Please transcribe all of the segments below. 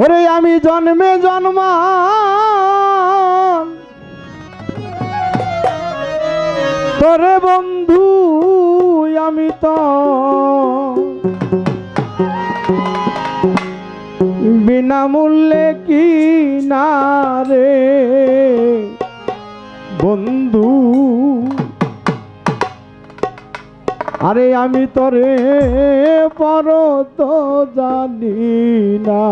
ওরে আমি জন্মে জন্মা তোরে বন্ধু আমি তো বিনামূল্যে কি না রে বন্ধু। আরে আমি তরে পর তো জানি না।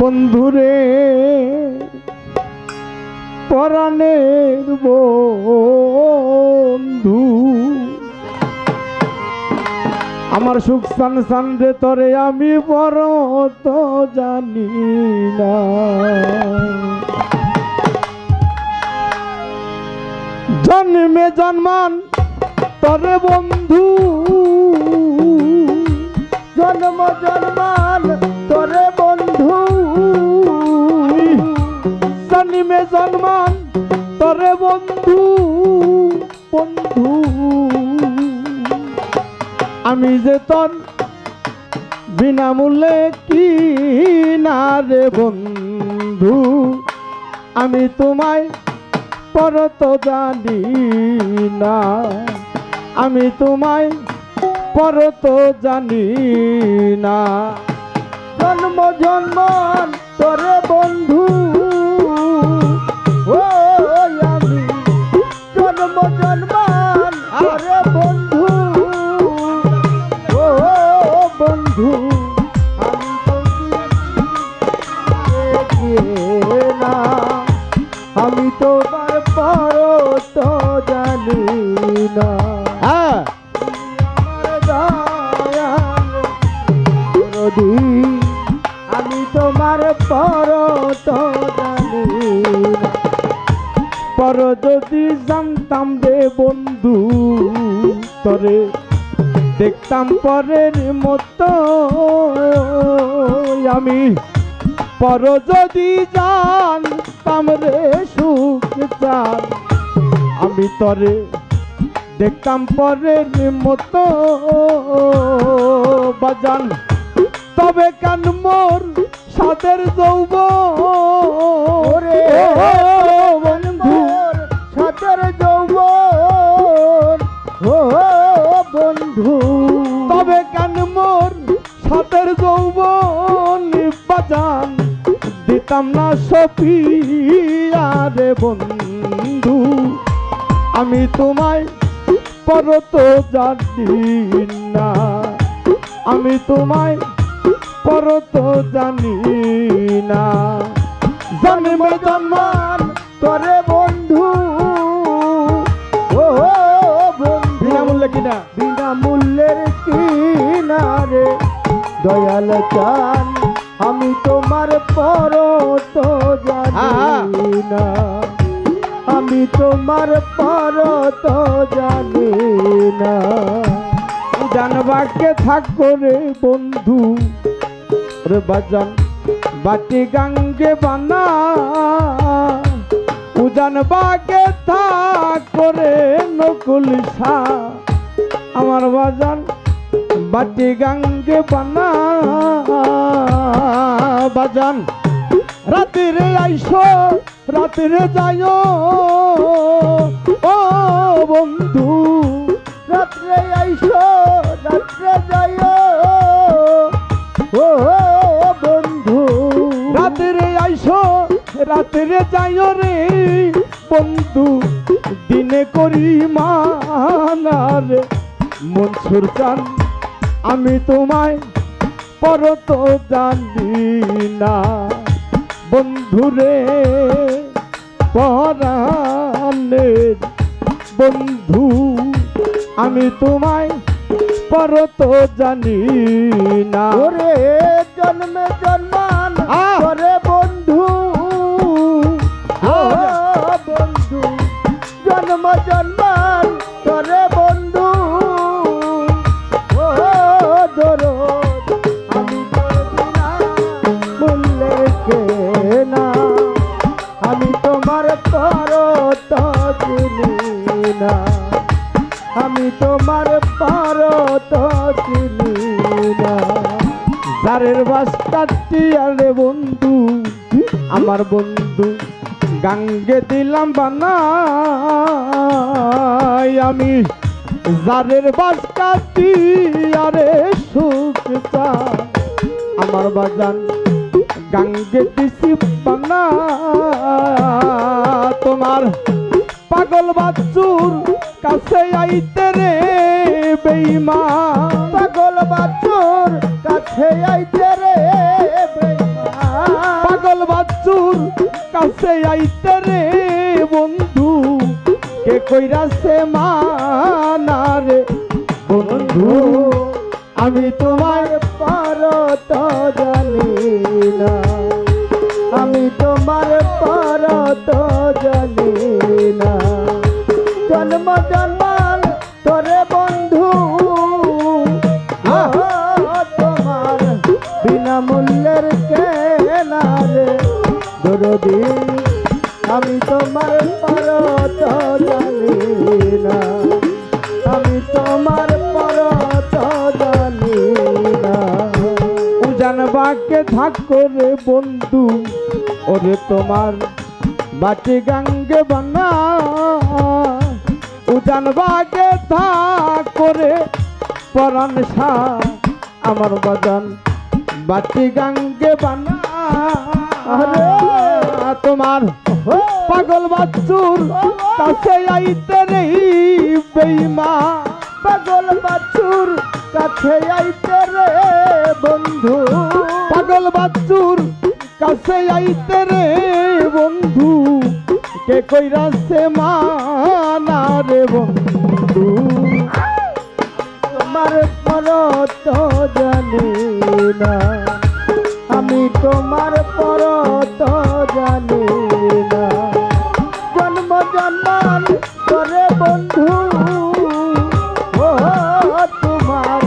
বন্ধুরে, পরাণের বন্ধু, আমার সুখ সান সান রে তরে আমি বড় তো জানি না। জন্মে জন্মান, তরে বন্ধু। জন্ম জন্মান, তোরে বন্ধু। জন্মে জন্মান, তরে বন্ধু বন্ধু। আমি যে তোর বিনামূল্যে কি না রে বন্ধু, আমি তোমায় পর তো জানি না। আমি তোমায় পর তো জানি না। জন্ম জন্মান তোরে বন্ধু। ও, আমি জন্ম জন্মান তোরে বন্ধু। ও, বন্ধু না। জানি না হ্যাঁ আমি তোমার পর তো জানি পর যদি জানতাম রে বন্ধু তরে দেখতাম পরের মতো। আমি পর যদি জানতাম রে সুখ চান আমি তরে দেখতাম পরের মতো। বাজান তবে কান মোর সাদের যৌব ওরে বন্ধু সাতের যৌবন। ও বন্ধু। তবে কান মোর সাদের যৌবন। বাজান দিতাম না রে বন্ধু। আমি তোমায় পর তো জানি না। আমি তোমায় পর তো জানি না। জন্মে জন্মান তোরে বন্ধু ও বিনামূল্যে কিনা? বিনা মূল্যের কিনারে দয়াল চান আমি তোমার পর তো জানি না। আমি তোমার পর তো জানি না। উজান বাক্যে থাক করে বন্ধু, রে বাজান বাটি গাঙ্গে বানা। উজান বাগে থাক করে নকুল আমার বাজান বাটি গাঙ্গে বানা। বাজান রাতিরে আইসো, রাতিরে যাইও। ও বন্ধু, রাত্রে আইসো, রাত্রে যাইও। ও বন্ধু, রাতেরে আইসো, রাতেরে যাইও রে বন্ধু। দিনে করি মানারে মনসুর চান, আমি তোমায় পর তো জানি না। বন্ধুরে পরাণের বন্ধু আমি তোমায় পর তো জানি না। রে জন্মে জন্মান বন্ধু, আমার বন্ধু, গাঙ্গে দিলাম বানাই আমি। জারের বাস কাটিয়া রে সুখ আমার বাজান, গাঙ্গে দিছি বানা। তোমার পাগল বাচ্চুর কাছে আইতে রে বেইমা পাগল বাচ্চুর কাছে আইতে রে কাছে আইতে রে বন্ধু কে কইরাছে মানা রে? বন্ধু আমি তোমার পারত জানি। আমি তোমার পার তো জানি না। আমি তোমার পর তো জানি না। উজান বাকে থাক করে বন্ধু, ওরে তোমার বাটি গাঙ্গে বানা। উজান থাক করে পরাণ সা, আমার বাজান বাটি গাঙ্গে বানা! তোমার পাগল বাচ্চুর কাছে আইতে রে বেইমা পাগল বাছুর কাছে আইতে রে বন্ধু। পাগল বাচ্চুর কাছে আইতে রে বন্ধু। কে কইরাছে মানা রে বন্ধু? তোমার পর তো জানি না। আমি তোমার পর তো জানি না। জন্ম জন্মান করে বন্ধু, ও তোমার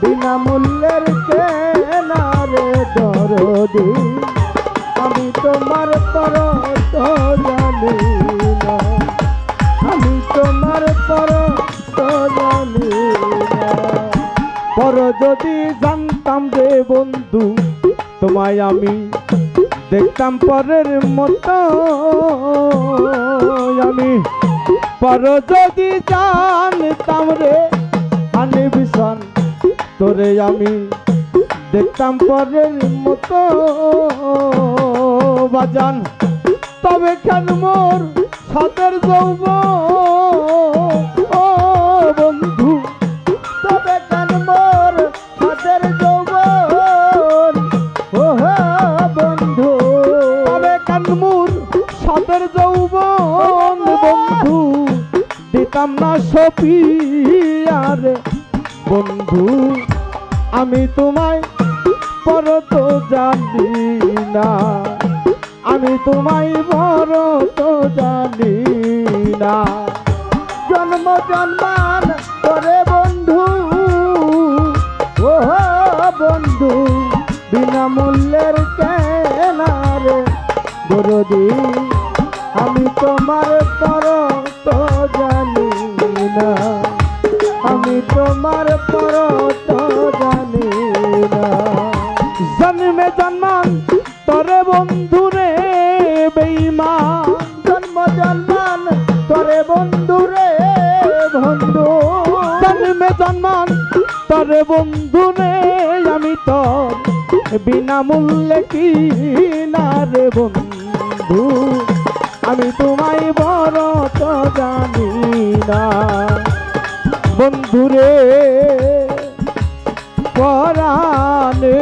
বিনামূল্যের কেনারে দরদি। আমি তোমার পর তো জানি না। আমি তোমার পর তো জানি পর যদি জানতাম রে বন্ধু, তোমায় আমি দেখতাম পরের মতো। আমি পর যদি জানতাম রে, আনি ভীষণ। তোরে আমি দেখতাম পরের মতো। বাজান, তবে কেন মোর সাদের যৌব যৌবন বন্ধু, দিতাম না সপিয়ারে। বন্ধু, আমি তোমায় পর তো জানি না। আমি তোমায় বড় তো জানি না। জন্ম জন্মান করে বন্ধু ও বন্ধু, বিনামূল্যের কেনারে দরদি আমি তোমার পর তো জানি না। আমি তোমার পর তো জানি না। জন্মে জন্মান তরে বন্ধু রে বেইমা জন্ম জন্মান, তোরে বন্ধু রে বন্ধু। জন্মে জন্মান, তরে বন্ধু রে আমি তোর। বিনামূল্যে কি না রে বন্ধু। আমি তোমায় বড় তো জানি না। বন্ধু রে পরাণে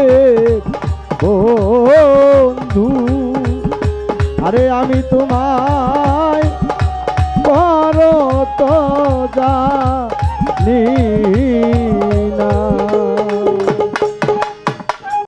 বন্ধু, আরে আমি তোমায় বড় তো জানি